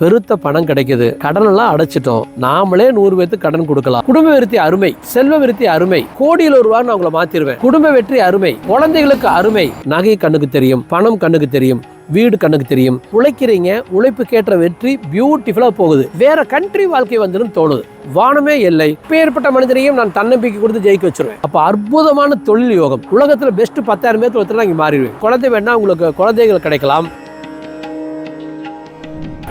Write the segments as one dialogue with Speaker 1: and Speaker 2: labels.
Speaker 1: பெருத்த பணம் கிடைக்குது. கடன் எல்லாம் அடைச்சிட்டோம். நாமளே நூறு பேருக்கு கடன் கொடுக்கலாம். குடும்ப விருத்தி அருமை. செல்வ விருத்தி அருமை. கோடியில் ஒரு ரூபான்னு அவங்கள மாத்திருவேன். குடும்ப வெற்றி அருமை. குழந்தைகளுக்கு அருமை. நகை கண்ணுக்கு தெரியும். பணம் கண்ணுக்கு தெரியும். வீடு கண்ணுக்கு தெரியும். உழைக்கிறீங்க. உழைப்புக்கேற்ற வெற்றி பியூட்டிஃபுல்லா போகுது. வேற கண்ட்ரி வாழ்க்கை வந்துடும் தோணுது. வானமே இல்லை. பேர்பட்ட மனிதனையும் நான் தன்னம்பிக்கை கொடுத்து ஜெயிக்க வச்சிருவேன். அப்ப அற்புதமான தொழில் யோகம். உலகத்துல பெஸ்ட் பத்தாயிரம் பேர் ஒருத்தர் நான் இங்க மாறிடுவேன். குழந்தை வேணா உங்களுக்கு குழந்தைகள் கிடைக்கலாம்.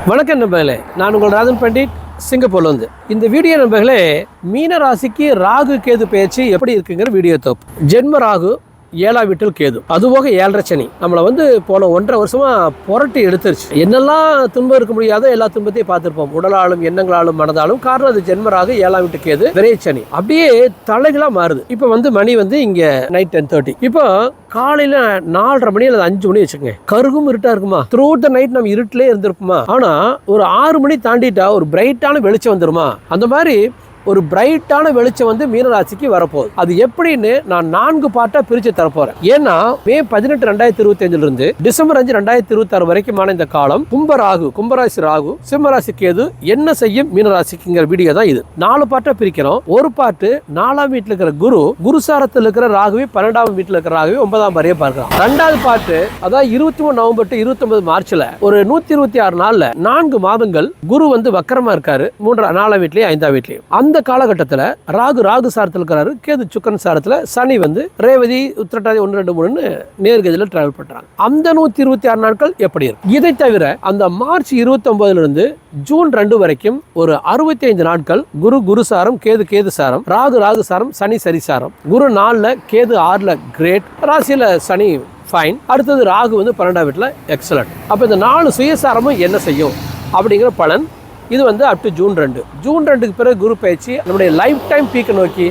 Speaker 1: வணக்கம் நண்பர்களே நான் உங்கள் ராஜன் பண்டிட் சிங்கப்பூர்ல வந்து இந்த வீடியோ நண்பர்களே மீன ராசிக்கு ராகு கேது பயிற்சி எப்படி இருக்குங்கிற வீடியோ தோப்பு ஜென்ம ராகு ஏழாம் வீட்டில் கேது. அதுபோக ஏழரை சனி. நம்மளை வந்து போன ஒன்றரை வருஷமா புரட்டி எடுத்துருச்சு. என்னெல்லாம் துன்பம் இருக்க முடியாதோ எல்லா துன்பத்தையும் பார்த்துருப்போம். உடலாலும் எண்ணங்களாலும் மனதாலும். காரணம் அது ஜென்மராக ஏழாம் வீட்டு கேது விரைய சனி. அப்படியே தலைகளா மாறுது. இப்போ வந்து மணி வந்து இங்க நைட் டென் தேர்ட்டி இப்போ காலையில நாலரை மணி அல்லது அஞ்சு மணி வச்சுக்கோங்க. கருகும் இருட்டா இருக்குமா? த்ரூ த நைட் நம்ம இருட்டிலே இருந்திருப்போமா? ஆனா ஒரு ஆறு மணி தாண்டிட்டா ஒரு பிரைட்டான வெளிச்சம் வந்துருமா? அந்த மாதிரி ஒரு பிரைட்டான வெளிச்சம் வந்து மீனராசிக்கு வரப்போகுது. அது எப்படின்னு நான் நான்கு பாட்டா பிரிச்சு தரப்போறேன். ஏன்னா மே பதினெட்டு ரெண்டாயிரத்தி இருபத்தி அஞ்சுல இருந்து டிசம்பர் அஞ்சு ரெண்டாயிரத்தி இருபத்தி ஆறு வரைக்குமான இந்த காலம் கும்பராகு கும்பராசி ராகு சிம்மராசி கேது என்ன செய்யும் மீனராசிக்குங்கிற வீடியோ தான் இது. நாலு பாட்டா பிரிக்கிறோம். ஒரு பாட்டு நாலாம் வீட்டுல இருக்கிற குரு குருசாரத்தில் இருக்கிற ராகுவி பன்னெண்டாம் வீட்டுல இருக்கிற ராகுவி ஒன்பதாம் வரைய பார்க்கலாம். ரெண்டாவது பாட்டு அதாவது இருபத்தி மூணு நவம்பர் டு இருபத்தி ஒன்பது மார்ச்ல ஒரு நூத்தி இருபத்தி ஆறு நாள்ல நான்கு மாதங்கள் குரு வந்து வக்கரமா இருக்காரு. மூன்றா நாலாம் வீட்லயும் ஐந்தாம் வீட்லயும். அந்த இந்த காலகட்டத்தில் ராகு ராகு சாரத்தில் இருக்கிறாரு. கேது சுக்கன் சாரத்தில் சனி வந்து ரேவதி உத்திரட்டாதி ஒன்று ரெண்டு மூணுன்னு நேர்கதியில் டிராவல் பண்ணுறாங்க அந்த நூற்றி இருபத்தி ஆறு நாட்கள் எப்படி இருக்கும்? இதை தவிர அந்த மார்ச் இருபத்தி ஜூன் ரெண்டு வரைக்கும் ஒரு அறுபத்தி ஐந்து நாட்கள் குரு குரு சாரம் கேது கேது சாரம் ராகு ராகு சாரம் சனி சரி சாரம். குரு நாலில் கேது ஆறில் கிரேட் ராசியில் சனி ஃபைன் அடுத்தது ராகு வந்து பன்னெண்டாம் வீட்டில் எக்ஸலண்ட் அப்போ இந்த நாலு சுயசாரமும் என்ன செய்யும்? அப்படிங்கிற பலன் இது வந்து அப் டு ஜூன் ரெண்டு. ஜூன் ரெண்டுக்கு பிறகு குரு பயிற்சி நம்முடைய லைஃப் டைம் பீக்கை நோக்கி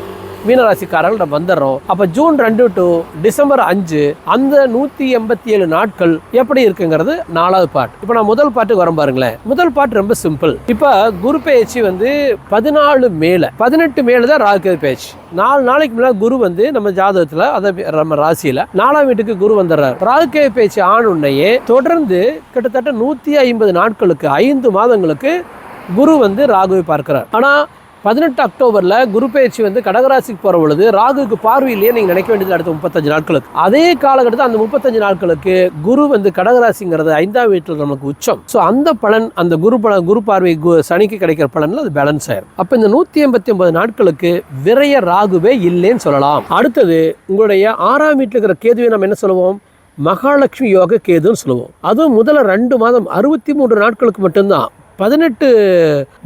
Speaker 1: மீனராசிக்காரர்கள் நம்ம வந்துடுறோம். அப்போ ஜூன் ரெண்டு டு டிசம்பர் அஞ்சு அந்த நூற்றி எண்பத்தி ஏழு நாட்கள் எப்படி இருக்குங்கிறது நாலாவது பாட்டு இப்போ நான் முதல் பாட்டுக்கு வரும் பாருங்களேன். முதல் பாட்டு ரொம்ப சிம்பிள் இப்போ குரு பயிற்சி வந்து பதினாலு மேலே பதினெட்டு மேலே தான் ராகு பயிற்சி நாலு நாளைக்கு முன்னாடி குரு வந்து நம்ம ஜாதகத்தில் அதை நம்ம ராசியில் நாலாம் வீட்டுக்கு குரு வந்துடுறாரு. ராகு பயிற்சி ஆண் உன்னையே தொடர்ந்து கிட்டத்தட்ட நூற்றி ஐம்பது நாட்களுக்கு ஐந்து மாதங்களுக்கு குரு வந்து ராகுவை பார்க்கிறார். ஆனால் பதினெட்டு அக்டோபரில் குரு பயிற்சி வந்து கடகராசிக்கு போகிற பொழுது ராகுக்கு பார்வையிலேயே நீங்கள் நினைக்க வேண்டியது அடுத்த முப்பத்தஞ்சு நாட்களுக்கு. அதே காலகட்டத்தில் அந்த முப்பத்தஞ்சு நாட்களுக்கு குரு வந்து கடகராசிங்கிறது ஐந்தாம் வீட்டில் நமக்கு உச்சம். ஸோ அந்த பலன் அந்த குரு பலன் குரு பார்வை கு- சனிக்கு கிடைக்கிற பலனில் அது பேலன்ஸ் ஆயிரும். அப்போ இந்த நூற்றி எண்பத்தி ஒன்பது நாட்களுக்கு விரைய ராகுவே இல்லைன்னு சொல்லலாம். அடுத்தது உங்களுடைய ஆறாம் வீட்டில் இருக்கிற கேதுவை நம்ம என்ன சொல்லுவோம்? மகாலட்சுமி யோக கேதுன்னு சொல்லுவோம். அதுவும் முதல்ல ரெண்டு மாதம் அறுபத்தி மூன்று நாட்களுக்கு மட்டும்தான். பதினெட்டு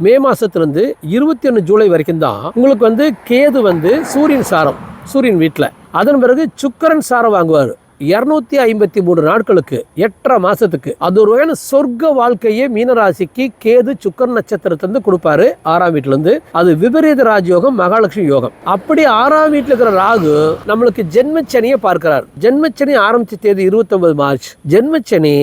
Speaker 1: மே மாதத்துலேருந்து இருபத்தி ஒன்று ஜூலை வரைக்கும் தான் உங்களுக்கு வந்து கேது வந்து சூரியன் சாரம் சூரியன் வீட்டில் அதன் பிறகு சுக்கரன் சாரம் வாங்குவார். இரநூத்தி ஐம்பத்தி மூணு நாட்களுக்கு எட்டரை மாசத்துக்கு. அது ஒரு வகையான சொர்க்க வாழ்க்கையே மீனராசிக்கு கேது சுக்கரன் நட்சத்திரத்திலிருந்து கொடுப்பாரு ஆறாம் வீட்டுல இருந்து அது விபரீத ராஜயோகம் மகாலட்சுமி யோகம். அப்படி ஆறாம் வீட்டுல இருக்கிற ராகு நம்மளுக்கு ஜென்மச்சனியை பார்க்கிறார். ஜென்மச்சனி ஆரம்பிச்ச தேதி இருபத்தொன்பது மார்ச். ஜென்மச்சனி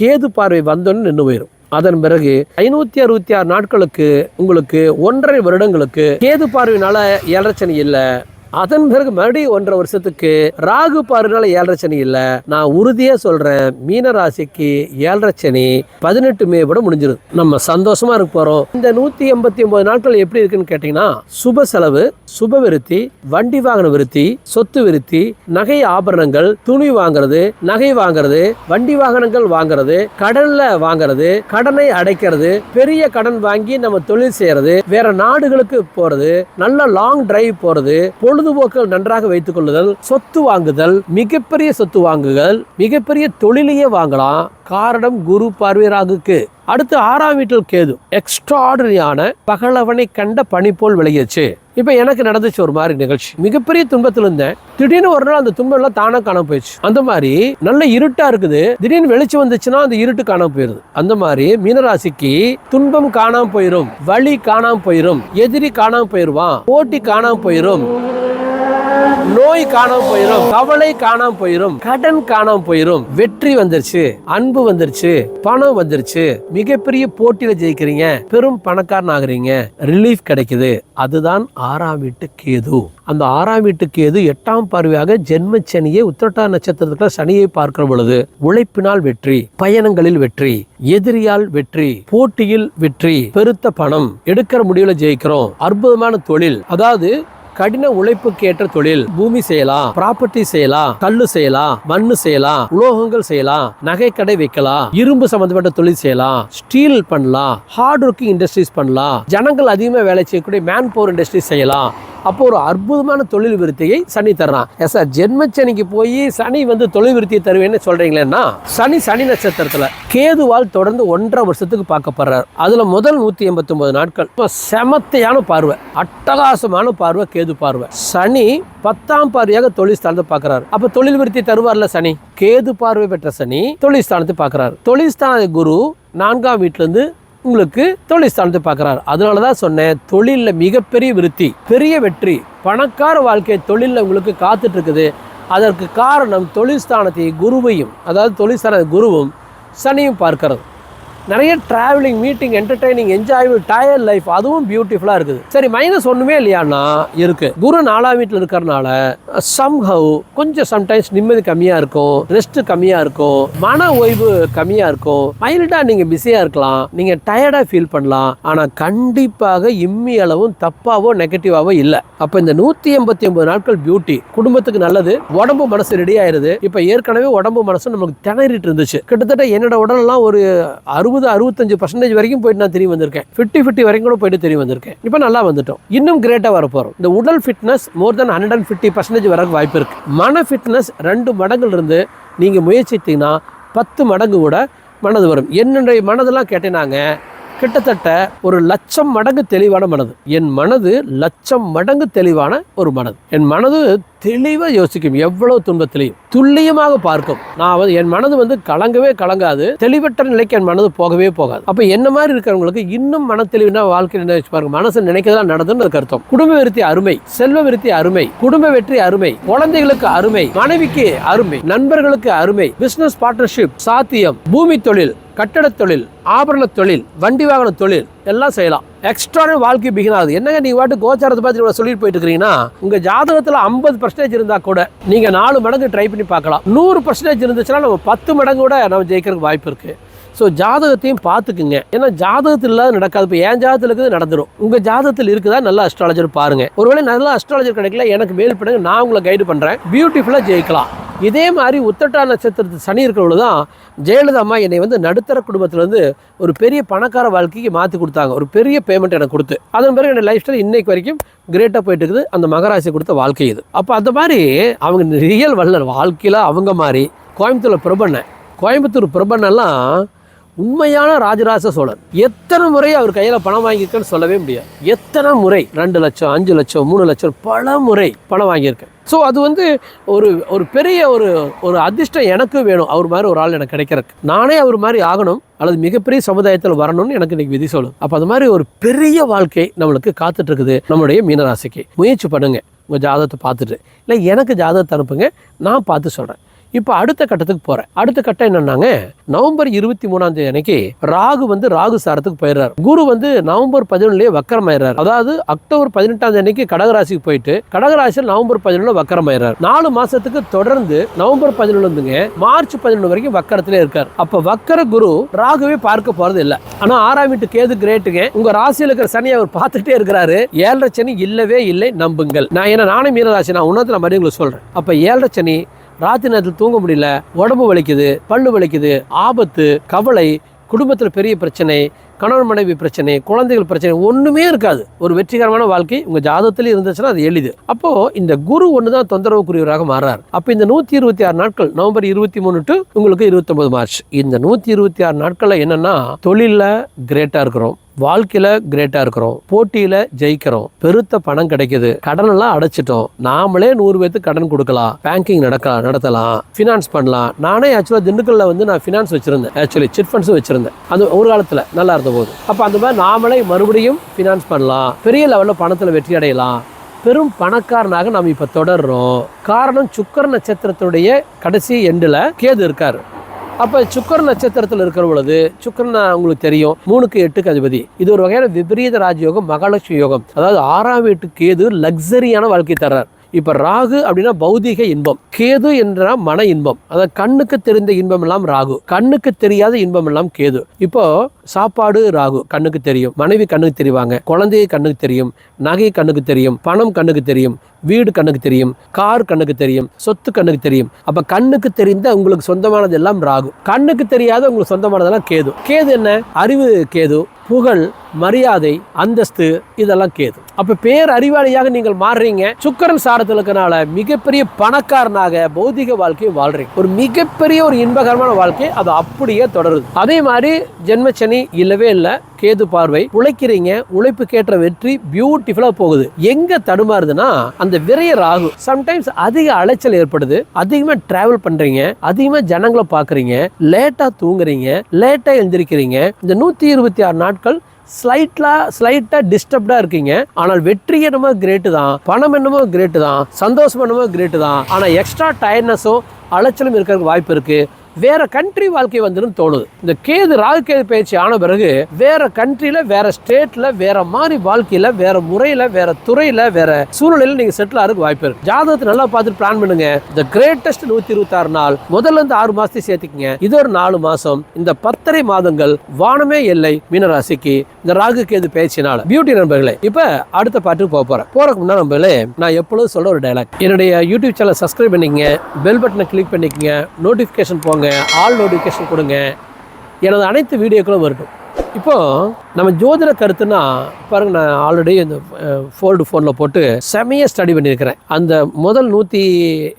Speaker 1: கேது பார்வை வந்தோன்னு நின்று போயிடும் அதன் பிறகு ஐநூத்தி அறுபத்தி ஆறு நாட்களுக்கு உங்களுக்கு ஒன்றரை வருடங்களுக்கு கேது பார்வையினால ஏழரச்சனை இல்லை. அதன் பிறகு மறுபடியும் ஒன்றரை வருஷத்துக்கு ராகு பாருனால ஏழரை சனி இல்லை. நான் உறுதியாக சொல்கிறேன் மீன ராசிக்கு ஏழரை சனி பதினெட்டு மே விட முடிஞ்சிருது நம்ம சந்தோஷமா இருக்க போகிறோம் இந்த நூற்றி எண்பத்தி ஒம்பது நாட்கள் எப்படி இருக்குன்னு கேட்டிங்கன்னா சுப செலவு சுப விருத்தி வண்டி வாகன விருத்தி சொத்து விருத்தி நகை ஆபரணங்கள் துணி வாங்குறது நகை வாங்குறது வண்டி வாகனங்கள் வாங்குறது கடனில் வாங்குறது கடனை அடைக்கிறது பெரிய கடன் வாங்கி நம்ம தொழில் செய்யறது வேற நாடுகளுக்கு போகிறது நல்ல லாங் டிரைவ் போறது பொழுதுபோக்குகள் நன்றாக வைத்துக் கொள்ளுதல் சொத்து வாங்குதல் மிகப்பெரிய சொத்து வாங்குதல் மிகப்பெரிய தொழிலையே வாங்கலாம். காரணம் குரு பார்வையராகுக்கு. அடுத்து ஆறாம் வீட்டில் கேது. எக்ஸ்ட்ராடரியான பகலவனை கண்ட பனி போல் விளையாச்சு இப்போ எனக்கு நடந்துச்சு ஒரு மாதிரி நிகழ்ச்சி. மிகப்பெரிய துன்பத்தில் இருந்தேன். திடீர்னு ஒரு நாள் அந்த துன்பம் எல்லாம் தானா காணாம போயிடுச்சு. அந்த மாதிரி நல்ல இருட்டா இருக்குது. திடீர்னு வெளிச்சம் வந்துச்சுன்னா அந்த இருட்டு காணாம போயிருது. அந்த மாதிரி மீனராசிக்கு துன்பம் காணாம போயிரும். வழி காணாம போயிரும். எதிரி காணாம போயிருவான். போட்டி காணாம போயிரும். நோய் காணாம போயிடும் கவலை காணாம போயிடும் கடன் காணாம போயிடும் வெற்றி வந்துருச்சு அன்பு வந்துருச்சு பணம் வந்துருச்சு. மிகப்பெரிய போட்டியில ஜெயிக்கிறீங்க பெரும் பணக்காரன் ஆகுறீங்க. ரிலீஃப் கிடைக்குது. அதுதான் ஆறாம் வீட்டு கேது. அந்த ஆறாம் வீட்டு கேது எட்டாம் பார்வையாக ஜென்ம சனியை உத்திரட்டா நட்சத்திரத்துக்குள்ள சனியை பார்க்கிற பொழுது உழைப்பினால் வெற்றி பயணங்களில் வெற்றி எதிரியால் வெற்றி போட்டியில் வெற்றி பெருத்த பணம் எடுக்கிற முடிவுல ஜெயிக்கிறோம். அற்புதமான தொழில். அதாவது கடின உழைப்புக்கு ஏற்ற தொழில். பூமி செய்யலாம் ப்ராப்பர்ட்டி செய்யலாம் கல்லு செய்யலாம் மண்ணு செய்யலாம் உலோகங்கள் செய்யலாம் நகை கடை வைக்கலாம் இரும்பு சம்பந்தப்பட்ட தொழில் செய்யலாம் ஸ்டீல் பண்ணலாம் ஹார்ட் ஒர்க்கிங் இண்டஸ்ட்ரீஸ் பண்ணலாம் ஜனங்கள் அதிகமாக வேலை செய்யக்கூடிய மேன் பவர் இண்டஸ்ட்ரீஸ் செய்யலாம். அப்போ ஒரு அற்புதமான தொழில் விருத்தியை சனி தர்றான். எஸ் சார் ஜென்மச்சனிக்கு போய் சனி வந்து தொழில் விருத்தியை தருவேன்னு சொல்றீங்களேன்னா சனி சனி நட்சத்திரத்துல கேதுவால் தொடர்ந்து ஒன்றரை வருஷத்துக்கு பார்க்கப்படுறார். அதுல முதல் நூத்தி எண்பத்தி ஒன்பது நாட்கள். இப்போ செமத்தையான பார்வை அட்டகாசமான பார்வை கேது பார்வை. சனி பத்தாம் பார்வையாக தொழில் ஸ்தானத்தை பார்க்கறாரு. அப்ப தொழில் விருத்தி தருவார்ல சனி? கேது பார்வை பெற்ற சனி தொழில் ஸ்தானத்தை பார்க்கறாரு. தொழில் ஸ்தான குரு நான்காம் வீட்டுல இருந்து உங்களுக்கு தொழில் ஸ்தானத்தை பார்க்குறாரு. அதனால தான் சொன்னேன் தொழிலில் மிகப்பெரிய விருத்தி பெரிய வெற்றி பணக்கார வாழ்க்கை தொழிலில் உங்களுக்கு காத்துட்டு இருக்குது அதற்கு காரணம் தொழில் ஸ்தானத்தை குருவையும் அதாவது தொழில் ஸ்தான குருவும் சனியும் பார்க்கிறது. நிறைய டிராவலிங் மீட்டிங் என்டர்டைனிங் என்ஜாய்மெண்ட் டயர் லைஃப் அதுவும் பியூட்டிஃபுல்லாக இருக்குது. சரி மைனஸ் ஒன்றுமே இல்லையான்னா இருக்கு. குரு நாலாம் வீட்டில் இருக்கிறனால சம்ஹவ் கொஞ்சம் சம்டைம்ஸ் நிம்மதி கம்மியாக இருக்கும் ரெஸ்ட் கம்மியாக இருக்கும் மன ஓய்வு கம்மியாக இருக்கும். மைல்டாக நீங்கள் பிஸியாக இருக்கலாம் நீங்கள் டயர்டாக ஃபீல் பண்ணலாம் ஆனால் கண்டிப்பாக இம்மி அளவும் தப்பாவோ நெகட்டிவாவோ இல்லை. அப்போ இந்த நூற்றி எண்பத்தி ஒன்பது நாட்கள் பியூட்டி குடும்பத்துக்கு நல்லது உடம்பு மனசு ரெடி ஆயிருது. இப்போ ஏற்கனவே உடம்பு மனசு நமக்கு திணறிட்டு இருந்துச்சு. கிட்டத்தட்ட என்னோட உடலெல்லாம் ஒரு அறுபது அறுபத்தஞ்சு பர்சன்டேஜ் வரைக்கும் போயிட்டு நான் தெரிய வந்திருக்கேன். ஃபிஃப்டி ஃபிஃப்டி வரைக்கும் கூட போயிட்டு தெரிய வந்திருக்கேன். இப்போ நல்லா வந்துட்டோம். இன்னும் கிரேட்டாக வர போகிறோம் இந்த உடல் fitness more then hundred and fifty percentage வர வாய்ப்பு இருக்குது மன ஃபிட்னஸ் ரெண்டு மடங்குல இருந்து நீங்கள் முயற்சித்தீங்கன்னா பத்து மடங்கு கூட மனது வரும். என்னுடைய மனதெல்லாம் கேட்டேனாங்க கிட்டத்தட்ட ஒரு லட்சம் மடங்கு தெளிவான மனது. என் மனது லட்சம் மடங்கு தெளிவான ஒரு மனது. என் மனது தெளிவாக யோசிக்கும் எவ்வளவு துன்பத்திலையும். துல்லியமாக பார்க்கும். நான் வந்து என் மனது வந்து கலங்கவே கலங்காது. தெளிவற்ற நிலைக்கு என் மனது போகவே போகாது. அப்போ என்ன மாதிரி இருக்கிறவங்களுக்கு இன்னும் மன தெளிவுனா வாழ்க்கை நினைச்சு பாருங்க மனசு நினைக்கதான் நடந்துன்னு அதுக்கு அர்த்தம் குடும்ப விருத்தி அருமை செல்வ விருத்தி அருமை குடும்ப வெற்றி அருமை குழந்தைகளுக்கு அருமை மனைவிக்கு அருமை நண்பர்களுக்கு அருமை பிசினஸ் பார்ட்னர்ஷிப் சாத்தியம் பூமி தொழில் கட்டடத் தொழில் ஆபரண தொழில் வண்டி வாகன தொழில் எல்லாம் செய்யலாம். எக்ஸ்ட்ரா வாழ்க்கை பிகின் ஆகுது. என்னங்க நீங்க வாட்டு கோச்சாரத்தை பார்த்து இவ்வளவு சொல்லிட்டு போயிட்டு இருக்கிறீங்கன்னா உங்க ஜாதகத்துல ஐம்பது பர்சன்டேஜ் இருந்தா கூட நீங்க நாலு மடங்கு ட்ரை பண்ணி பார்க்கலாம். நூறு பர்சன்டேஜ் இருந்துச்சுன்னா நம்ம பத்து மடங்கு கூட நம்ம ஜெயிக்கிறதுக்கு வாய்ப்பு இருக்கு. ஸோ ஜாதகத்தையும் பார்த்துக்குங்க. ஏன்னா ஜாதகத்தில் இல்லாத நடக்காது. இப்போ என் ஜாதகத்தில் இருக்குது நடந்துடும் உங்கள் ஜாதகத்தில் இருக்குதா? நல்ல அஸ்ட்ராலஜர் பாருங்க. ஒருவேளை நல்ல அஸ்ட்ராலஜர் கிடைக்கல எனக்கு மேல் பண்ணுங்க நான் உங்களை கைடு பண்ணுறேன் பியூட்டிஃபுல்லாக ஜெயிக்கலாம். இதே மாதிரி உத்தட்டா நட்சத்திரத்து சனி இருக்கிறவங்க தான் ஜெயலலிதா அம்மா என்னை வந்து நடுத்தர குடும்பத்துலேருந்து ஒரு பெரிய பணக்கார வாழ்க்கைக்கு மாற்றி கொடுத்தாங்க. ஒரு பெரிய பேமெண்ட் எனக்கு கொடுத்து. அதன் பிறகு என்னை லைஃப் ஸ்டைல் இன்னைக்கு வரைக்கும் கிரேட்டாக போயிட்டு இருக்குது அந்த மகராசி கொடுத்த வாழ்க்கை இது. அப்போ அந்த மாதிரி அவங்க ரியல் வல்லர் வாழ்க்கையில் அவங்க மாதிரி கோயம்புத்தூரில் பிரபண்ணன் கோயம்புத்தூர் பிரபண்ணெல்லாம் உண்மையான ராஜராஜ சோழன். எத்தனை முறை அவர் கையில் பணம் வாங்கியிருக்கேன்னு சொல்லவே முடியாது. எத்தனை முறை? ரெண்டு லட்சம் அஞ்சு லட்சம் மூணு லட்சம் பல முறை பணம் வாங்கியிருக்கேன். ஸோ அது வந்து ஒரு ஒரு பெரிய ஒரு ஒரு அதிர்ஷ்டம் எனக்கும் வேணும். அவர் மாதிரி ஒரு ஆள் எனக்கு கிடைக்கிறக்கு நானே அவர் மாதிரி ஆகணும் அல்லது மிகப்பெரிய சமுதாயத்தில் வரணும்னு எனக்கு இன்னைக்கு விதி சொல்லும் அப்போ அது மாதிரி ஒரு பெரிய வாழ்க்கை நம்மளுக்கு காத்துட்டு இருக்குது நம்மளுடைய மீனராசிக்கு. முயற்சி பண்ணுங்க. உங்கள் ஜாதகத்தை பார்த்துட்டு. இல்லை எனக்கு ஜாதகத்தை அனுப்புங்க. நான் பார்த்து சொல்கிறேன் இப்போ அடுத்த கட்டத்துக்கு போகிறேன் அடுத்த கட்டம் என்னன்னாங்க? நவம்பர் இருபத்தி மூணாம் தேதி அன்னைக்கு ராகு வந்து ராகு சாரத்துக்கு போயிடுறாரு. குரு வந்து நவம்பர் பதினொன்னுலேயே வக்கரமாயிடுறாரு. அதாவது அக்டோபர் பதினெட்டாம் தேதி அன்னைக்கு கடகராசிக்கு போயிட்டு கடகராசியில் நவம்பர் பதினொன்று வக்கரமாயிடுறாரு. நாலு மாசத்துக்கு தொடர்ந்து நவம்பர் பதினொன்றுங்க மார்ச் பதினொன்று வரைக்கும் வக்கரத்திலே இருக்கார். அப்போ வக்கர குரு ராகுவே பார்க்க போறது இல்லை. ஆனால் ஆறாம் வீட்டு கேது கிரேட்டுங்க உங்க ராசியில் இருக்கிற சனி அவர் பார்த்துட்டே இருக்கிறாரு. ஏழரை சனி இல்லவே இல்லை நம்புங்கள். நான் ஏன்னா நானே மீனராசி நான் உணர்ந்து நான் மறுபடியும் உங்களுக்கு சொல்றேன். அப்போ ஏழரை சனி ராத்திரி நேரத்தில் தூங்க முடியல உடம்பு வலிக்குது பல்லு வலிக்குது ஆபத்து கவலை குடும்பத்தில் பெரிய பிரச்சனை கணவன் மனைவி பிரச்சனை குழந்தைகள் பிரச்சனை ஒன்றுமே இருக்காது. ஒரு வெற்றிகரமான வாழ்க்கை உங்கள் ஜாதகத்தில் இருந்துச்சுன்னா அது எளிது. அப்போது இந்த குரு ஒன்று தான் தொந்தரவுக்குரியவராக மாறார். அப்போ இந்த நூற்றி இருபத்தி ஆறு நாட்கள் நவம்பர் இருபத்தி மூணு டு உங்களுக்கு இருபத்தொம்பது மார்ச். இந்த நூற்றி இருபத்தி ஆறு நாட்களில் என்னென்னா தொழிலில் கிரேட்டாக இருக்கிறோம். வாழ்க்கையில கிரேட்டா இருக்கிறோம். போட்டியில ஜெயிக்கிறோம். பெருத்த பணம் கிடைக்குது. கடன் எல்லாம் அடைச்சிட்டோம். நாமளே நூறு பேருக்கு கடன் கொடுக்கலாம். பேங்கிங் நடக்கலாம் நடத்தலாம். ஃபினான்ஸ் பண்ணலாம். நானே ஆக்சுவலா திண்டுக்கல்ல வந்து நான் ஃபினான்ஸ் வச்சிருந்தேன். ஆக்சுவலி சிட் ஃபண்ட்ஸும் வச்சிருந்தேன். அது ஒரு காலத்துல நல்லா இருந்த போது. அப்ப அந்த மாதிரி நாமளே மறுபடியும் ஃபினான்ஸ் பண்ணலாம். பெரிய லெவல்ல பணத்துல வெற்றி அடையலாம். பெரும் பணக்காரனாக நாம் இப்போ தொடர்றோம். காரணம் சுக்கர நட்சத்திரத்துடைய கடைசி எண்டில் கேது இருக்கார். அப்போ சுக்கர நட்சத்திரத்தில் இருக்கிற பொழுது சுக்கரன் உங்களுக்கு தெரியும் மூணுக்கு எட்டுக்கு அதிபதி. இது ஒரு வகையான விபரீத ராஜயோகம் மகாலட்சுமி யோகம். அதாவது ஆறாம் வீட்டு கேது லக்ஸரியான வாழ்க்கை தர்றார். இப்போ ராகு அப்படின்னா பௌதிக இன்பம். கேது என்றால் மன இன்பம். அதாவது கண்ணுக்கு தெரிந்த இன்பம் எல்லாம் ராகு. கண்ணுக்கு தெரியாத இன்பம் எல்லாம் கேது. இப்போ சாப்பாடு ராகு கண்ணுக்கு தெரியும். மனைவி கண்ணுக்கு தெரிவாங்க. குழந்தைய கண்ணுக்கு தெரியும். நகை கண்ணுக்கு தெரியும். பணம் கண்ணுக்கு தெரியும். வீடு கண்ணுக்கு தெரியும். கார் கண்ணுக்கு தெரியும். சொத்து கண்ணுக்கு தெரியும். அப்போ கண்ணுக்கு தெரிந்த உங்களுக்கு சொந்தமானது எல்லாம் ராகு. கண்ணுக்கு தெரியாத உங்களுக்கு சொந்தமானதெல்லாம் கேது. கேது என்ன? அறிவு கேது. புகழ் மரியாதை அந்தஸ்து இதெல்லாம் கேது. அப்ப பேர் அறிவாளியாக நீங்கள் மாறுறீங்க. சுக்கரன் சாரத்தில் இருக்கனால மிகப்பெரிய பணக்காரனாக பௌதிக வாழ்க்கையை வாழ்றீங்க. ஒரு மிகப்பெரிய ஒரு இன்பகரமான வாழ்க்கை அது அப்படியே தொடருது. அதே மாதிரி ஜென்மச்சனி இல்லவே இல்லை. கேது பார்வை. உழைக்கிறீங்க. உழைப்புக்கேற்ற வெற்றி பியூட்டிஃபுல்லா போகுது. எங்க தடுமாறுதுன்னா அந்த விரைய ராகு. சம்டைம்ஸ் அதிக அலைச்சல் ஏற்படுது. அதிகமா டிராவல் பண்றீங்க. அதிகமா ஜனங்களை பாக்குறீங்க லேட்டா தூங்குறீங்க. லேட்டா எழுந்திருக்கிறீங்க. இந்த நூத்தி இருபத்தி ஆறு நாட்கள் ஸ்லைட்லா ஸ்லைட்டாக டிஸ்டர்ப்டாக இருக்கீங்க. ஆனால் வெற்றி என்னமோ கிரேட்டு தான் பணம் என்னமோ கிரேட்டு தான் சந்தோஷம் என்னமோ கிரேட்டு தான் ஆனால் எக்ஸ்ட்ரா டயர்னஸும் அலைச்சலும் இருக்கிறதுக்கு வாய்ப்பு இருக்குது வேற கண்ட்ரி வாழ்க்கை வந்துடும் தோணுது. இந்த கேது ராகு கேது பயிற்சி ஆன பிறகு வேற கண்ட்ரியில வேற ஸ்டேட்ல வேற மாதிரி வாழ்க்கையில வேற முறையில வேற துறையில வேற சூழ்நிலையில நீங்க செட்டில் ஆகிறதுக்கு வாய்ப்பு இருக்கு. ஜாதகத்தை நல்லா பார்த்துட்டு பிளான் பண்ணுங்க. இந்த கிரேட்டஸ்ட் நூத்தி இருபத்தி ஆறு நாள் முதல்ல இருந்து ஆறு மாசத்தையும் சேர்த்துக்கங்க. இது ஒரு நாலு மாசம். இந்த பத்தரை மாதங்கள் வானமே எல்லை மீனராசிக்கு இந்த ராகு கேது பயிற்சினால பியூட்டி நண்பர்களே இப்ப அடுத்த பாட்டுக்கு போக போறேன். போறதுக்கு முன்னாடி நண்பர்களே நான் எப்பொழுதும் சொல்ற ஒரு டைலாக் என்னுடைய யூடியூப் சேனல் சப்ஸ்கிரைப் பண்ணிக்கங்க பெல் பட்டனை கிளிக் பண்ணிக்கங்க நோட்டிஃபிகேஷன் போங்க. ஆல் நோட்டிஃபிகேஷன் கொடுங்க. எனது அனைத்து வீடியோக்களும் வரட்டும். இப்போ நம்ம ஜோதிட கருத்துனா பாருங்க நான் ஆல்ரெடி இந்த ஃபோல்டு ஃபோனில் போட்டு செமையாக ஸ்டடி பண்ணியிருக்கிறேன். அந்த முதல் நூற்றி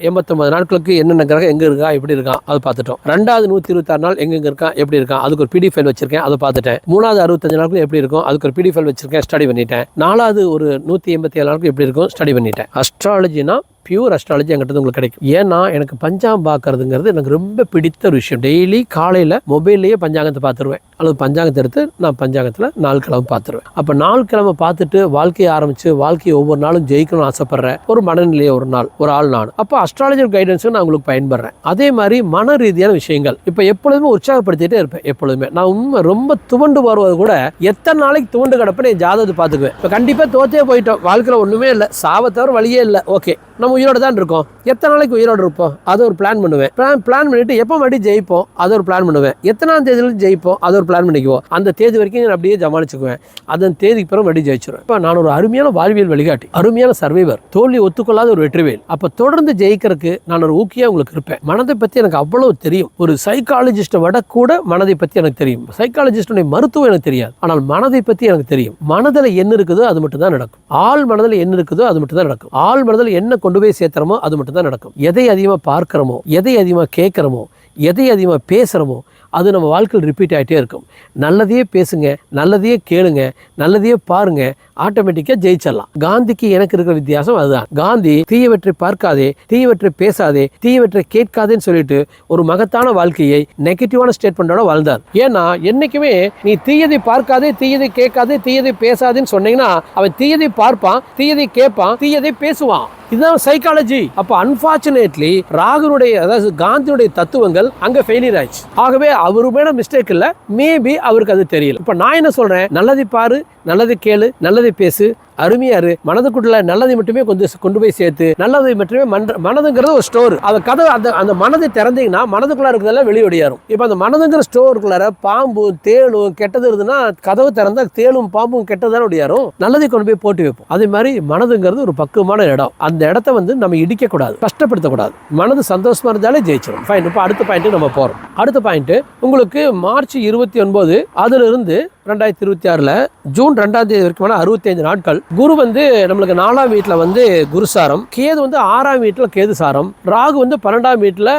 Speaker 1: எண்பத்தொம்பது நாட்களுக்கு என்னென்ன கிரகம் எங்கே இருக்கா எப்படி இருக்கான் அது பார்த்துட்டோம். ரெண்டாவது நூற்றி இருபத்தாறு நாள் எங்கெங்க இருக்கான் எப்படி இருக்கான் அதுக்கு ஒரு பிடி ஃபைல் வச்சிருக்கேன் அதை பார்த்துட்டேன். மூணாவது அறுபத்தஞ்சு நாட்கள் எப்படி இருக்கும் அதுக்கு ஒரு பிடி ஃபைல் வச்சிருக்கேன் ஸ்டடி பண்ணிட்டேன். நாலாவது ஒரு நூற்றி எண்பத்தி ஏழு நாட்கள் எப்படி இருக்கும் ஸ்டடி பண்ணிட்டேன். அஸ்ட்ராலஜினா பியூர் அஸ்ட்ராலஜி என்கிட்ட உங்களுக்கு கிடைக்கும். ஏன்னா எனக்கு பஞ்சாங்கம் பார்க்கறதுங்கிறது எனக்கு ரொம்ப பிடித்த ஒரு விஷயம். டெய்லி காலையில் மொபைல்லையே பஞ்சாங்கத்தை பார்த்துருவேன். அல்லது பஞ்சாங்கத்தை எடுத்து நான் பஞ்சாங்கத்தில் நாள் கிழமை பார்த்துருவேன். அப்போ நாள் கிழமை பார்த்துட்டு வாழ்க்கையை ஆரம்பித்து வாழ்க்கையை ஒவ்வொரு நாளும் ஜெயிக்கணும்னு ஆசைப்படுறேன். ஒரு மனநிலையை ஒரு நாள் ஒரு ஆள் நான். அப்போ அஸ்ட்ராலஜர் கைடன்ஸும் நான் உங்களுக்கு பயன்படுறேன். அதே மாதிரி மன ரீதியான விஷயங்கள். இப்போ எப்பொழுதுமே உற்சாகப்படுத்திட்டே இருப்பேன் எப்பொழுதுமே. நான் உண்மை ரொம்ப துவண்டு வருவது கூட எத்தனை நாளைக்கு துவண்டு கிடப்பேன் என் ஜாதகத்தை பார்த்துக்குவேன். இப்போ கண்டிப்பாக தோத்தே போயிட்டோம். வாழ்க்கையில் ஒன்றுமே இல்லை. சாவை தவிர வழியே இல்லை. ஓகே. நம்ம உயிரோட தான் இருக்கோம். எத்தனை நாளைக்கு உயிரோடு இருப்போம்? அதை ஒரு பிளான் பண்ணுவேன். பிளான் பிளான் பண்ணிட்டு எப்போ மறுபடியும் ஜெயிப்போம்? அதை ஒரு பிளான் பண்ணுவேன். எத்தனாம் தேதியிலும் ஜெயிப்போம்? அதை ஒரு பிளான் பண்ணிக்குவோம். அந்த தேதி வரைக்கும் நான் அப்படியே ஜமானிச்சுக்குவேன் அதன் தேதிக்கு பிறகு மறுபடியும் ஜெயிச்சிருவேன். இப்போ நான் ஒரு அருமையான வாழ்வியல் வழிகாட்டி அருமையான சர்வைவர் தோல்வி ஒத்துக்கொள்ளாத ஒரு வெற்றிவேல். அப்போ தொடர்ந்து ஜெயிக்கிறதுக்கு நான் ஒரு ஊக்கியாக உங்களுக்கு இருப்பேன். மனதை பற்றி எனக்கு அவ்வளவு தெரியும். ஒரு சைக்காலஜிஸ்ட்டை விட கூட மனதை பற்றி எனக்கு தெரியும். சைக்காலஜிஸ்டுடைய மருத்துவம் எனக்கு தெரியாது. ஆனால் மனதை பற்றி எனக்கு தெரியும். மனதில் என்ன இருக்குதோ அது மட்டும் தான் நடக்கும். ஆள் மனதில் என்ன இருக்குதோ அது மட்டும் தான் நடக்கும். ஆள் மனதில் என்ன கொண்டு போய் சேர்த்துறமோ அது மட்டும் தான் நடக்கும். எதை அதிகமாக பார்க்குறோமோ எதை அதிகமாக கேட்குறோமோ எதை அதிகமாக பேசுகிறோமோ அது நம்ம வாழ்க்கையில் ரிப்பீட் ஆகிட்டே இருக்கும். நல்லதையே பேசுங்க நல்லதையே கேளுங்க நல்லதையே பாருங்கள் ஆட்டோமேட்டிக்காக ஜெயிச்சிடலாம். காந்திக்கு எனக்கு இருக்கிற வித்தியாசம் அதுதான். காந்தி தீயவற்றை பார்க்காதே தீயவற்றை பேசாதே தீயவற்றை கேட்காதேன்னு சொல்லிட்டு ஒரு மகத்தான வாழ்க்கையை நெகட்டிவான ஸ்டேட்மெண்டோட வாழ்ந்தார். ஏன்னா என்னைக்குமே நீ தீயதை பார்க்காதே தீயதை கேட்காதே தீயதை பேசாதேன்னு சொன்னீங்கன்னா அவன் தீயதை பார்ப்பான் தீயதை கேட்பான் தீயதை பேசுவான். இதுதான் சைக்காலஜி அப்போ அன்பார்ச்சுனேட்லி ராகுனுடைய அதாவது காந்தியுடைய தத்துவங்கள் அங்க ஃபெயிலியர் ஆயிடுச்சு. ஆகவே அவரு மேல மிஸ்டேக் இல்ல மேபி அவருக்கு அது தெரியல. இப்போ நான் என்ன சொல்றேன்? நல்லதை பாரு நல்லது கேளு நல்லது பேசு. அருமையாரு மனதுக்குள்ள நல்லதை மட்டுமே கொஞ்சம் கொண்டு போய் சேர்த்து நல்லதை மட்டுமே மனதுங்கிறது ஒரு ஸ்டோர் அந்த கதை அந்த அந்த மனதை திறந்தீங்கன்னா மனதுக்குள்ள இருக்கிறதெல்லாம் வெளியொடியாரும் இப்போ அந்த மனதுங்கிற ஸ்டோருக்குள்ளார பாம்பும் தேளும் கெட்டது இருந்ததுன்னா கதவு திறந்தா தேளும் பாம்பும் கெட்டதான ஒடியாரும் நல்லதை கொண்டு போய் போட்டு வைப்போம். அதே மாதிரி மனதுங்கிறது ஒரு பக்குவமான இடம். அந்த இடத்த வந்து நம்ம இடிக்க கூடாது கஷ்டப்படுத்தக்கூடாது. மனது சந்தோஷமா இருந்தாலே ஜெயிச்சிடும் ஃபைன் இப்போ அடுத்த பாயிண்ட் நம்ம போறோம். அடுத்த பாயிண்ட் உங்களுக்கு மார்ச் இருபத்தி ஒன்பது அதுல இருந்து ரெண்டாயிரத்தி இருபத்தி ஆறுல ஜூன் ரெண்டாம் தேதி வரைக்குமான அறுபத்தைந்து நாட்கள் குரு வந்து நம்மளுக்கு நாலாம் வீட்டில் வந்து குரு சாரம் கேது வந்து ஆறாம் வீட்டில் கேது சாரம் ராகு வந்து பன்னெண்டாம் வீட்டில்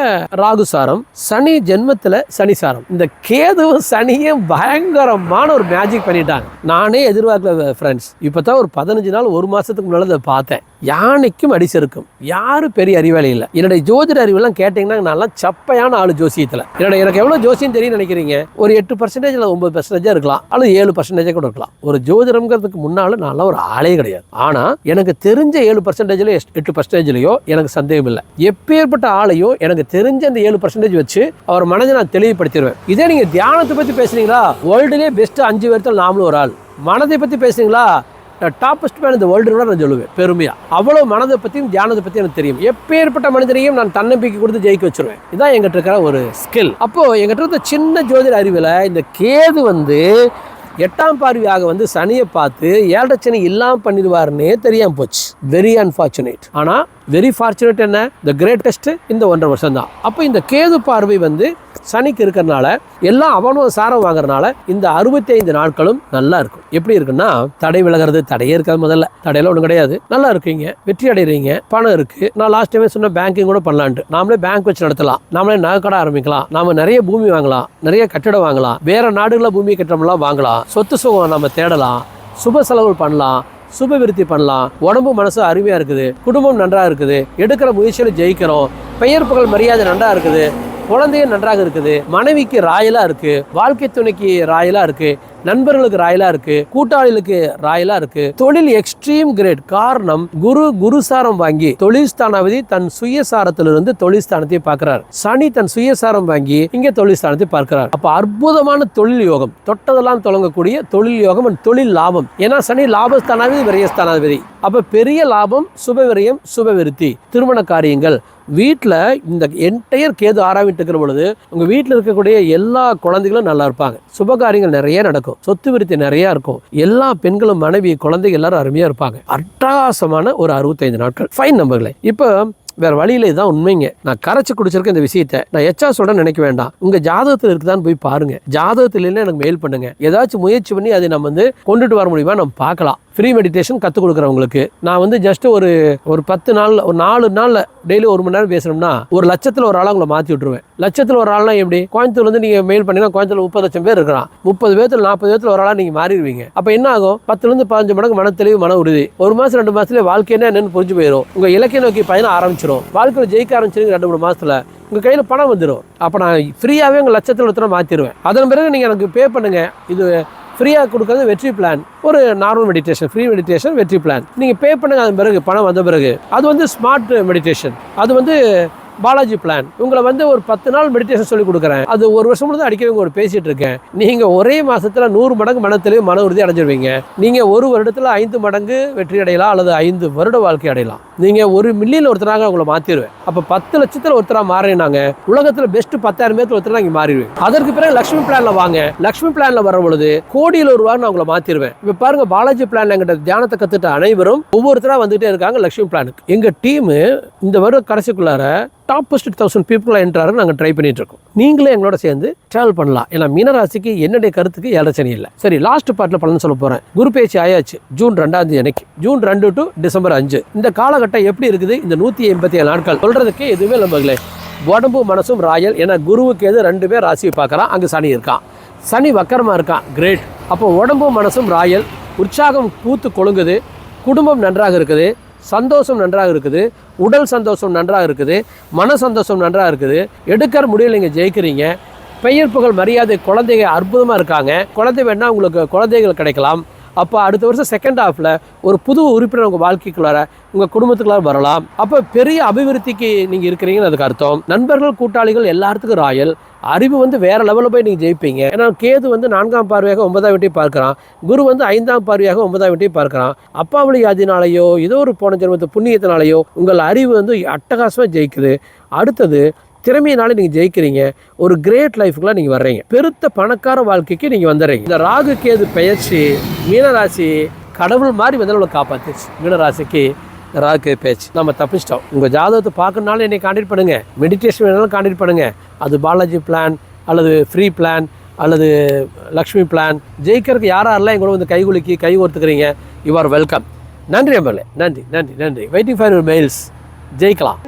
Speaker 1: ராகு சாரம் சனி ஜென்மத்தில் சனி சாரம். இந்த கேதுவும் சனியும் பயங்கரமான ஒரு மேஜிக் பண்ணிட்டாங்க. நானே எதிர்பார்க்கல ஃப்ரெண்ட்ஸ் இப்போ தான் ஒரு பதினஞ்சு நாள் ஒரு மாதத்துக்கு முன்னால் அதை பார்த்தேன். யானைக்கும் அடிச்சிருக்கும் யாரும் பெரிய அறிவாளி இல்லை. என்னுடைய ஜோதிட அறிவெல்லாம் கேட்டிங்கன்னா நல்லா சப்பையான ஆள் ஜோசியத்தில். என்னோட எனக்கு எவ்வளோ ஜோசியம் தெரியும் நினைக்கிறீங்க? ஒரு எட்டு பர்சன்டேஜ் இல்லை ஒம்பது பர்சன்டேஜாக இருக்கலாம். அல்லது ஏழு பர்சன்டேஜாக கூட இருக்கலாம். ஒரு ஜோதிடம்ங்கிறதுக்கு முன்னால் நல்லா ஒரு ஆளே கிடையாது. ஆனா எனக்கு தெரிஞ்ச ஏழு பர்சன்டேஜ்ல எட்டு பர்சன்டேஜ்லயோ எனக்கு சந்தேகம் இல்லை எப்பேற்பட்ட ஆளையும் எனக்கு தெரிஞ்ச அந்த ஏழு பர்சன்டேஜ் வச்சு அவர் மனதை நான் தெளிவுபடுத்திடுவேன் இதே நீங்க தியானத்தை பத்தி பேசுறீங்களா? வேர்ல்டுலேயே பெஸ்ட் அஞ்சு பேர்த்தில் நாமளும் ஒரு ஆள். மனதை பத்தி பேசுறீங்களா? டாப்பஸ்ட் மேன் இந்த வேர்ல்டு நான் சொல்லுவேன். பெருமையா. அவ்வளவு மனதை பற்றியும் தியானத்தை பற்றி எனக்கு தெரியும். எப்பேற்பட்ட மனிதனையும் நான் தன்னம்பிக்கை கொடுத்து ஜெயிக்க வச்சிருவேன். இதான் எங்கிட்ட இருக்கிற ஒரு ஸ்கில் அப்போ எங்கிட்ட இருந்த சின்ன ஜோதிட அறிவில் இந்த கேது வந்து எட்டாம் பார்வையாக வந்து சனியை பார்த்து ஏழரை சனி இல்லாமல் பண்ணிடுவாருன்னே தெரியாமல் போச்சு. வெரி அன்ஃபார்ச்சுனேட் ஆனால் வெரி ஃபார்ச்சுனேட் என்ன? த கிரேட்டஸ்ட்டு இந்த ஒன்றரை வருஷம் தான் அப்போ இந்த கேது பார்வை வந்து சனிக்கு இருக்கிறனால எல்லாம் அவனும் சாரம் வாங்குறனால இந்த அறுபத்தி ஐந்து நாட்களும் நல்லா இருக்கும். எப்படி இருக்குன்னா தடை விலகிறது தடையே இருக்காது முதல்ல. தடையில ஒன்றும் கிடையாது. நல்லா இருக்கீங்க. வெற்றி அடைகிறீங்க பணம் இருக்கு. நான் லாஸ்ட் டைமே சொன்ன பேங்கிங் கூட பண்ணலான்ட்டு. நாமளே பேங்க் வச்சு நடத்தலாம். நாமளே நகைக்கடை ஆரம்பிக்கலாம். நாம நிறைய பூமி வாங்கலாம். நிறைய கட்டிடம் வாங்கலாம். வேற நாடுகளில் பூமி கட்டடம்லாம் வாங்கலாம். சொத்து சுகம் நம்ம தேடலாம். சுப செலவுகள் பண்ணலாம். சுப விருத்தி பண்ணலாம். உடம்பு மனசு அருமையாக இருக்குது. குடும்பம் நன்றாக இருக்குது. எடுக்கிற முயற்சியில் ஜெயிக்கிறோம். பெயர் புகழ் மரியாதை நன்றாக இருக்குது. குழந்தையும் நன்றாக இருக்குது. மனைவிக்கு ராயலாக இருக்கு. வாழ்க்கை துணைக்கு ராயலாக இருக்கு. நண்பர்களுக்கு ராயலா இருக்கு கூட்டாளிகளுக்கு ராயலா இருக்கு. தொழில் எக்ஸ்ட்ரீம் கிரேட் காரணம் குரு குருசாரம் வாங்கி தொழில் ஸ்தானாவதி தன் சுயசாரத்திலிருந்து தொழில் ஸ்தானத்தை பார்க்கிறார். சனி தன் சுயசாரம் வாங்கி இங்கே தொழில் ஸ்தானத்தை பார்க்கிறார். அப்ப அற்புதமான தொழில் யோகம் தொட்டதெல்லாம் தொடங்கக்கூடிய தொழில் யோகம் தொழில் லாபம். ஏன்னா சனி லாபஸ்தானாதிபதி விரயஸ்தானாதிபதி அப்ப பெரிய லாபம் சுபவிரயம் சுபவிருத்தி திருமண காரியங்கள் வீட்டில் இந்த என்டையர் கேது ஆறாவிட்டு பொழுது உங்கள் வீட்டில் இருக்கக்கூடிய எல்லா குழந்தைகளும் நல்லா இருப்பாங்க. சுபகாரியங்கள் நிறைய நடக்கும். சொத்து விருத்தி நிறையா இருக்கும். எல்லா பெண்களும் மனைவி குழந்தைகள் எல்லாரும் அருமையாக இருப்பாங்க. அட்டகாசமான ஒரு அறுபத்தைந்து நாட்கள். ஃபைன் நம்பர்களே இப்போ வேற வழியில இதுதான் உண்மைங்க. நான் கரைச்சி குடிச்சிருக்க இந்த விஷயத்தை நான் எச்சா சொல்ல நினைக்க வேண்டாம். உங்க ஜாதகத்தில் இருக்குதான்னு போய் பாருங்க. ஜாதகத்தில் இல்லைன்னா எனக்கு மெயில் பண்ணுங்க. ஏதாச்சும் முயற்சி பண்ணி அதை நம்ம வந்து கொண்டுட்டு வர முடியுமா? நம்ம பார்க்கலாம். ஃப்ரீ மெடிடேஷன் கற்றுக் கொடுக்குறவங்களுக்கு. நான் வந்து ஜஸ்ட் ஒரு ஒரு பத்து நாள் ஒரு நாலு நாளில் டெய்லி ஒரு மணி நேரம் பேசுனோம்னா ஒரு லட்சத்தில் ஒரு ஆளை உங்களை மாற்றி விட்ருவேன் லட்சத்தில் ஒரு ஆள்னா எப்படி? கோயம்புத்தூர் வந்து நீங்கள் மெயில் பண்ணினா கோயம்புத்தூர் முப்பது லட்சம் பேர் இருக்கிறான் முப்பது பேர்த்தில் நாற்பது பேர்த்தில் ஒரு ஆளாக நீங்கள் மாறிடுவீங்க. அப்போ என்ன ஆகும்? பத்துலேருந்து பதினஞ்சு மடங்கு மன தெளிவு மன உறுதி. ஒரு மாதம் ரெண்டு மாதத்துல வாழ்க்கைன்னா என்னென்னு புரிஞ்சு போயிடும் உங்கள் இலக்கிய நோக்கி பயணம் ஆரம்பிச்சிடும் வாழ்க்கையில் ஜெயிக்க ஆரம்பிச்சிருங்க ரெண்டு மூணு மாதத்தில் உங்கள் கையில் பணம் வந்துடும் அப்போ நான் ஃப்ரீயாகவே உங்கள் லட்சத்தில் ஒருத்தர மாற்றிடுவேன் அதன் பிறகு நீங்கள் எனக்கு பே பண்ணுங்கள் இது ஃப்ரீயாக கொடுக்கறது வெற்றி பிளான் ஒரு நார்மல் மெடிடேஷன் ஃப்ரீ மெடிடேஷன் வெற்றி பிளான் நீங்கள் பே பண்ணுங்க அதன் பிறகு பணம் வந்த பிறகு. அது வந்து ஸ்மார்ட் மெடிடேஷன் அது வந்து பாலாஜி பிளான் உங்களை வந்து ஒரு பத்து நாள் மெடிடேஷன் சொல்லி கொடுக்குறேன். அது ஒரு வருஷம் முழுதும் அடிக்கடி ஒரு பேசிட்டு இருக்கேன். நீங்க ஒரே மாசத்துல நூறு மடங்கு மனத்திலையும் மன உறுதி அடைஞ்சிருவீங்க. நீங்க ஒரு வருடத்துல ஐந்து மடங்கு வெற்றி அடையலாம் அல்லது ஐந்து வருட வாழ்க்கை அடையலாம். நீங்கள் ஒரு மில்லியன் ஒருத்தராக உங்களை மாற்றிடுவேன் அப்போ பத்து லட்சத்தில் ஒருத்தராக மாறினாங்க. உலகத்தில் பெஸ்ட் பத்தாயிரம் பேர்த்து ஒருத்தர் இங்கே மாறிடுவேன். அதற்கு பிறகு லக்ஷ்மி பிளானில் வாங்க. லக்ஷ்மி பிளானில் வர பொழுது கோடியில் ஒரு நான் உங்களை மாற்றிடுவேன் இப்போ பாருங்க பாலாஜி பிளான் எங்கிட்ட தியானத்தை கற்றுட்ட அனைவரும் ஒவ்வொருத்தராக வந்துட்டே இருக்காங்க லக்ஷ்மி பிளானுக்கு எங்கள் டீமு இந்த வருட கடைசிக்குள்ளார டாப் ஃபஸ்ட் தௌசண்ட் பீப்புளாக என்ட்ராரு நாங்கள் ட்ரை பண்ணிட்டு இருக்கோம். நீங்களே எங்களோட சேர்ந்து ட்ராவல் பண்ணலாம். ஏன்னா மீனராசிக்கு என்னுடைய கருத்துக்கு ஏழச்சனி இல்லை. சரி லாஸ்ட் பார்ட்டில் பலன் சொல்ல போகிறேன் குரு பேச்சு ஆயாச்சு ஜூன் ரெண்டாம் தேதி அன்னைக்கு. ஜூன் ரெண்டு டு டிசம்பர் அஞ்சு. இந்த காலகட்டம் எப்படி இருக்குது? இந்த நூற்றி எண்பத்தி ஏழு நாட்கள். சொல்கிறதுக்கு எதுவுமே நம்பங்களே உடம்பு மனசும் ராயல் ஏன்னா குருவுக்கு எது ரெண்டு பேர் ராசியை பார்க்குறான் அங்கே சனி இருக்கான் சனி வக்கரமாக இருக்கான் கிரேட். அப்போ உடம்பும் மனசும் ராயல். உற்சாகம் பூத்து கொழுங்குது. குடும்பம் நன்றாக இருக்குது. சந்தோஷம் நன்றாக இருக்குது. உடல் சந்தோஷம் நன்றாக இருக்குது. மன சந்தோஷம் நன்றாக இருக்குது. எடுக்கிற முடியல நீங்கள் ஜெயிக்கிறீங்க. பெயர் புகழ் மரியாதை குழந்தைங்க அற்புதமாக இருக்காங்க. குழந்தை வேணால் உங்களுக்கு குழந்தைகள் கிடைக்கலாம். அப்போ அடுத்த வருஷம் செகண்ட் ஹாஃபில் ஒரு புது உறுப்பினர் உங்கள் வாழ்க்கைக்குள்ளார உங்கள் குடும்பத்துக்குள்ளார வரலாம். அப்போ பெரிய அபிவிருத்திக்கு நீங்கள் இருக்கிறீங்கன்னு அதுக்கு அர்த்தம். நண்பர்கள் கூட்டாளிகள் எல்லாத்துக்கும் ராயல். அறிவு வந்து வேறு லெவலில் போய் நீங்கள் ஜெயிப்பீங்க. ஏன்னா கேது வந்து நான்காம் பார்வையாக ஒன்பதாம் வீட்டையும் பார்க்குறான். குரு வந்து ஐந்தாம் பார்வையாக ஒன்பதாம் வீட்டையும் பார்க்குறான். அப்பாவளி ஆதினாலேயோ ஏதோ ஒரு போன ஜென்மத்து புண்ணியத்தினாலேயோ உங்கள் அறிவு வந்து அட்டகாசமாக ஜெயிக்குது. அடுத்தது திறமையினால நீங்கள் ஜெயிக்கிறீங்க. ஒரு கிரேட் லைஃப்க்குலாம் நீங்கள் வர்றீங்க. பெருத்த பணக்கார வாழ்க்கைக்கு நீங்கள் வந்துடுறீங்க இந்த ராகு கேது பெயர்ச்சி மீனராசி கடவுள் மாதிரி வந்து நம்மளை காப்பாற்றுச்சு மீனராசிக்கு ராகு பேச்சு நம்ம தப்பிச்சிட்டோம். உங்கள் ஜாதகத்தை பார்க்கணுனாலும் என்னை காண்டிட் பண்ணுங்க. மெடிடேஷன் வேணாலும் காண்டிட் பண்ணுங்க. அது பாலாஜி பிளான் அல்லது ஃப்ரீ பிளான் அல்லது லக்ஷ்மி பிளான் ஜெயிக்கிறதுக்கு யார் யாரெல்லாம் எங்களோட வந்து கைகுலுக்கி கை ஓர்த்துக்கிறீங்க யூ ஆர் வெல்கம் நன்றி எம்எல்ஏ நன்றி நன்றி நன்றி. வெயிட்டிங் ஃபார் யூர் மெயில்ஸ் ஜெயிக்கலாம்.